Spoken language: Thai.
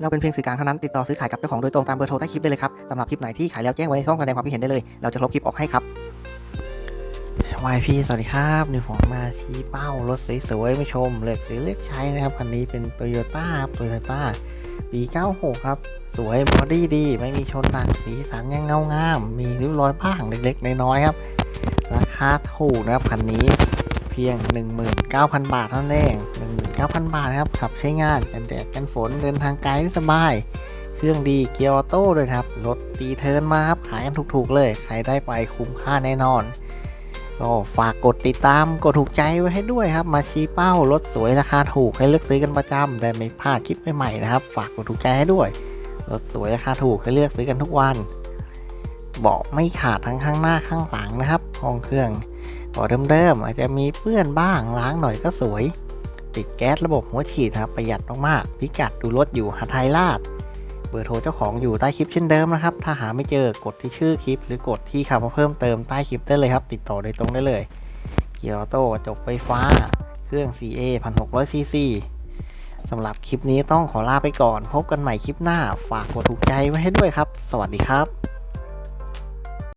เราเป็นเพียงสื่อกลางเท่านั้นติดต่อซื้อขายกับเจ้าของโดยตรงตามเบอร์โทรใต้คลิปได้เลยครับสำหรับคลิปไหนที่ขายแล้วแจ้งไว้ในช่องแสดงความคิดเห็นได้เลย เราจะลบคลิปออกให้ครับสวัสดีพี่สวัสดีครับนี่ผมมาที่เป้ารถสวยๆม่ชมเลือกซื้อเลือกใช้นะครับคันนี้เป็นโตโยต้าโตโยต้าปี 96 ครับ สวยบอดี้ดี ไม่มีชนหนักสีสันยังเงางาม มีริ้วรอยบ้างเล็กๆ น้อยๆครับ ราคาถูกนะครับคันนี้ เพียง 19,000 บาทเท่านั้นเอง 19,000 บาทนะครับ ขับใช้งานกันแดดกันฝนเดินทางไกลได้สบาย เครื่องดีเกียร์ออโต้ด้วยครับ รถตีเทิร์นมาครับ ขายกันถูกๆเลย ใครได้ไปคุ้มค่าแน่นอน ก็ฝากกดติดตาม กดถูกใจไว้ให้ด้วยครับ มาชี้เป้ารถสวยราคาถูกให้เลือกซื้อกันประจำแต่ไม่พลาดคลิปใหม่ๆนะครับ ฝากกดถูกใจให้ด้วย รถสวยราคาถูกให้เลือกซื้อกันทุกวันเบาะไม่ขาดทั้งข้างหน้าข้างหลังนะครับห้องเครื่อง เบาะเดิมๆอาจจะมีเปื้อนบ้างล้างหน่อยก็สวย ติดแก๊สระบบหัวฉีดครับประหยัดมากๆพิกัดดูรถอยู่หาไทยลาด เบอร์โทรเจ้าของอยู่ใต้คลิปเช่นเดิมนะครับ ถ้าหาไม่เจอกดที่ชื่อคลิป หรือกดที่คำว่าเพิ่มเติมใต้คลิปได้เลยครับ ติดต่อโดยตรงได้เลย เกียร์ออโต้จกไฟฟ้า เครื่อง CA 1600 cc สำหรับคลิปนี้ต้องขอลาไปก่อน พบกันใหม่คลิปหน้า ฝากกดถูกใจไว้ให้ด้วยครับ สวัสดีครับ